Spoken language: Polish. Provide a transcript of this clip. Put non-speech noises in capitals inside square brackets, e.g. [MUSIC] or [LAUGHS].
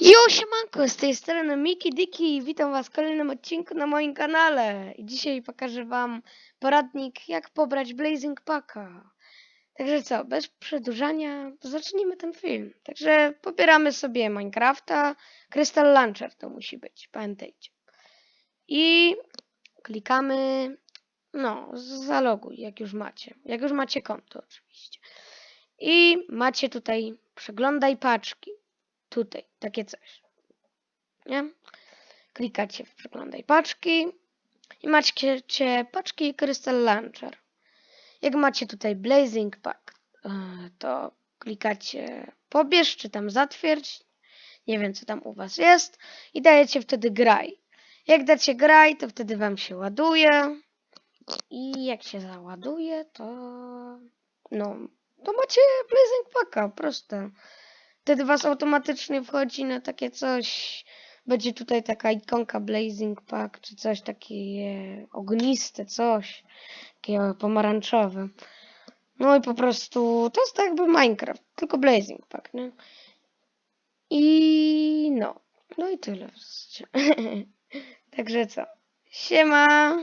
Jo, siemanko, z tej strony Miki Diki, witam was w kolejnym odcinku na moim kanale. I dzisiaj pokażę wam poradnik, jak pobrać Blazing Packa. Także co, bez przedłużania, zacznijmy ten film. Także pobieramy sobie Minecrafta, Crystal Launcher to musi być, pamiętajcie. I klikamy, no, zaloguj, jak już macie. Jak już macie konto oczywiście. I macie tutaj, przeglądaj paczki tutaj, takie coś. Nie? Klikacie w przeglądaj paczki i macie cie paczki Crystal Launcher. Jak macie tutaj Blazing Pack, e, to klikacie pobierz czy tam zatwierdź. Nie wiem co tam u was jest i dajecie wtedy graj. Jak dacie graj, to wtedy wam się ładuje i jak się załaduje, to no, to macie Blazing Packa, proste wtedy was automatycznie wchodzi na takie coś. Będzie tutaj taka ikonka Blazing Pack, czy coś takie ogniste, coś. Takie pomarańczowe. No i po prostu to jest tak jakby Minecraft, tylko Blazing Pack, nie? I no. No i tyle. [LAUGHS] Także co? Siema!